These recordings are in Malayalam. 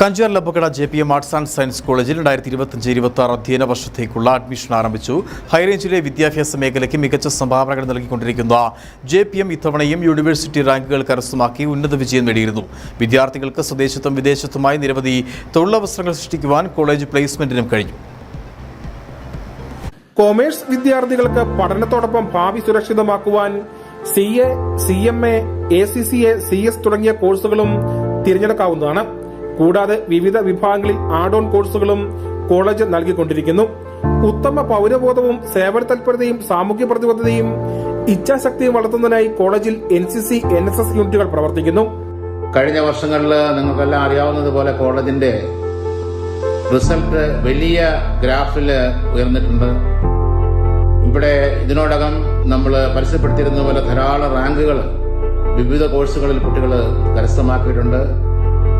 Kanjar Labbakkada J P M arts and science കോളേജിൽ രണ്ടായിരത്തി ഇരുപത്തഞ്ച് ഇരുപത്തി ആറ് അധ്യയന വർഷത്തേക്കുള്ള അഡ്മിഷൻ ആരംഭിച്ചു. ഹൈറേഞ്ചിലെ വിദ്യാഭ്യാസ മേഖലയ്ക്ക് മികച്ച സംഭാവനകൾ നൽകിക്കൊണ്ടിരിക്കുന്ന ജെ പി എം ഇത്തവണയും യൂണിവേഴ്സിറ്റി റാങ്കുകൾ കരസ്ഥമാക്കി ഉന്നത വിജയം നേടിയിരുന്നു. വിദ്യാർത്ഥികൾക്ക് സ്വദേശത്തും വിദേശത്തുമായി നിരവധി തൊഴിലവസരങ്ങൾ സൃഷ്ടിക്കുവാൻ കോളേജ് പ്ലേസ്മെന്റിനും കഴിഞ്ഞു. കോമേഴ്സ് വിദ്യാർത്ഥികൾക്ക് പഠനത്തോടൊപ്പം ഭാവി സുരക്ഷിതമാക്കുവാൻ C A C M A A C C A C S തുടങ്ങിയ കോഴ്സുകളും തിരഞ്ഞെടുക്കാവുന്നതാണ്. കൂടാതെ വിവിധ വിഭാഗങ്ങളിൽ ആഡ് ഓൺ കോഴ്സുകളും കോളേജ് നൽകിക്കൊണ്ടിരിക്കുന്നു. ഉത്തമ പൗരബോധവും സേവന തൽപരതയും സാമൂഹ്യ പ്രതിബദ്ധതയും ഇച്ഛാശക്തിയും വളർത്തുന്നതിനായി കോളേജിൽ N C C N S S യൂണിറ്റുകൾ പ്രവർത്തിക്കുന്നു. കഴിഞ്ഞ വർഷങ്ങളിൽ നിങ്ങൾക്കെല്ലാം അറിയാവുന്നതുപോലെ കോളേജിന്റെ റിസൾട്ട് വലിയ ഗ്രാഫിൽ ഉയർന്നിട്ടുണ്ട്. ഇവിടെ ഇതിനോടകം നമ്മൾ പരസ്യപ്പെടുത്തിയിരുന്ന പോലെ ധാരാളം റാങ്കുകൾ വിവിധ കോഴ്സുകളിൽ കുട്ടികൾ കരസ്ഥമാക്കിയിട്ടുണ്ട്.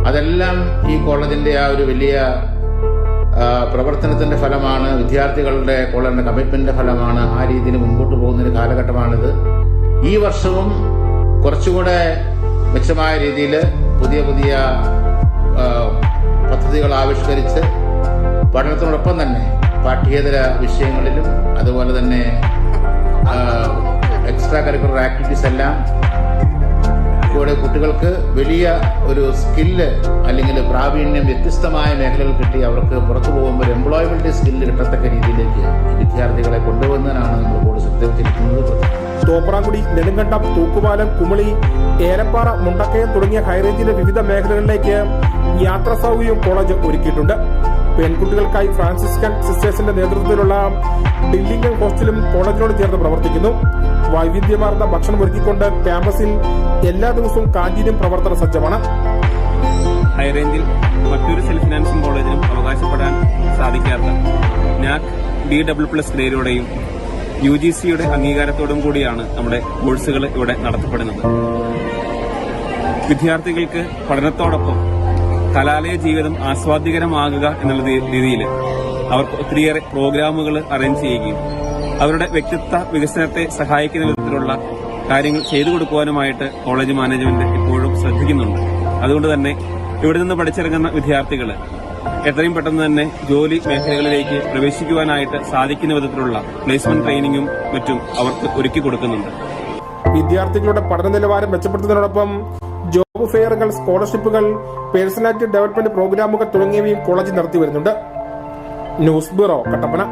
അതെല്ലാം ഈ കോളേജിന്റെ ആ ഒരു വലിയ പ്രവർത്തനത്തിന്റെ ഫലമാണ് വിദ്യാർത്ഥികളുടെ കോളേജിന്റെ കമ്മിറ്റ്മെന്റിന്റെ ഫലമാണ് ആ രീതിയിൽ മുമ്പോട്ട് പോകുന്ന ഒരു കാലഘട്ടമാണിത്. ഈ വർഷവും കുറച്ചുകൂടെ മെച്ചമായ രീതിയിൽ പുതിയ പുതിയ പദ്ധതികൾ ആവിഷ്കരിച്ച് പഠനത്തിനോടൊപ്പം തന്നെ പാഠ്യേതര വിഷയങ്ങളിലും അതുപോലെ തന്നെ എക്സ്ട്രാ കരിക്കുലർ ആക്ടിവിറ്റീസ് എല്ലാം കൂടെ കുട്ടികൾക്ക് വലിയ ഒരു സ്കില്ല് അല്ലെങ്കിൽ പ്രാവീണ്യം വ്യത്യസ്തമായ മേഖലകൾ കിട്ടി അവർക്ക് പുറത്തു പോകുമ്പോൾ ഒരു എംപ്ലോയബിലിറ്റി സ്കില്ല് കിട്ടത്തക്ക രീതിയിലേക്ക് വിദ്യാർത്ഥികളെ കൊണ്ടുവന്നതിനാണ് നമ്മൾ കൂടുതൽ ശ്രദ്ധ വെച്ചിരിക്കുന്നത് തോപ്രാങ്കുടി നെടുങ്കണ്ടം തൂക്കുപാലം കുമളി ഏലപ്പാറ മുണ്ടക്കയം തുടങ്ങിയ ഹൈറേഞ്ചിലെ വിവിധ മേഖലകളിലേക്ക് യാത്രാ സൗകര്യവും കോളേജ് ഒരുക്കിയിട്ടുണ്ട്. പെൺകുട്ടികൾക്കായി ഫ്രാൻസിസ്കൻ സിസ്റ്റേഴ്സിന്റെ നേതൃത്വത്തിലുള്ള ബിൽഡിംഗും ഹോസ്റ്റലും കോളേജിനോട് ചേർന്ന് പ്രവർത്തിക്കുന്നു. വൈവിധ്യമാർന്ന ഭക്ഷണം ഒരുക്കിക്കൊണ്ട് ക്യാമ്പസിൽ എല്ലാ ദിവസവും കാന്റീനും പ്രവർത്തന സജ്ജമാണ്. ഹൈറേഞ്ചിൽ മറ്റൊരു സെൽഫ് ഫിനാൻസിംഗ് കോളേജിനും അവകാശപ്പെടാൻ സാധിക്കാത്ത നാക് ഡി ഡബ്ല്യു പ്ലസ് ഗ്രേഡോടെയും യു ജി സിയുടെ അംഗീകാരത്തോടും കൂടിയാണ് നമ്മുടെ കോഴ്സുകൾ ഇവിടെ നടത്തപ്പെടുന്നത്. വിദ്യാർത്ഥികൾക്ക് പഠനത്തോടൊപ്പം കലാലയ ജീവിതം ആസ്വാദ്യകരമാകുക എന്നുള്ള രീതിയിൽ അവർക്ക് ഒത്തിരിയേറെ പ്രോഗ്രാമുകൾ അറേഞ്ച് ചെയ്യുകയും അവരുടെ വ്യക്തിത്വ വികസനത്തെ സഹായിക്കുന്ന വിധത്തിലുള്ള കാര്യങ്ങൾ ചെയ്തു കൊടുക്കുവാനുമായിട്ട് കോളേജ് മാനേജ്മെന്റ് ഇപ്പോഴും ശ്രദ്ധിക്കുന്നുണ്ട്. അതുകൊണ്ട് തന്നെ ഇവിടെ നിന്ന് പഠിച്ചിറങ്ങുന്ന വിദ്യാർത്ഥികൾ എത്രയും പെട്ടെന്ന് തന്നെ ജോലി മേഖലകളിലേക്ക് പ്രവേശിക്കുവാനായിട്ട് സാധിക്കുന്ന വിധത്തിലുള്ള പ്ലേസ്മെന്റ് ട്രെയിനിങ്ങും മറ്റും അവർക്ക് ഒരുക്കി കൊടുക്കുന്നുണ്ട്. വിദ്യാർത്ഥികളുടെ പഠന നിലവാരം മെച്ചപ്പെടുത്തുന്നതിനോടൊപ്പം ജോബ് ഫെയറുകൾ സ്കോളർഷിപ്പുകൾ പേഴ്സണാലിറ്റി ഡെവലപ്മെന്റ് പ്രോഗ്രാമുകൾ തുടങ്ങിയവയും കോളേജ് നടത്തി വരുന്നുണ്ട് ന്യൂസ് ബ്യൂറോ കട്ടപ്പന.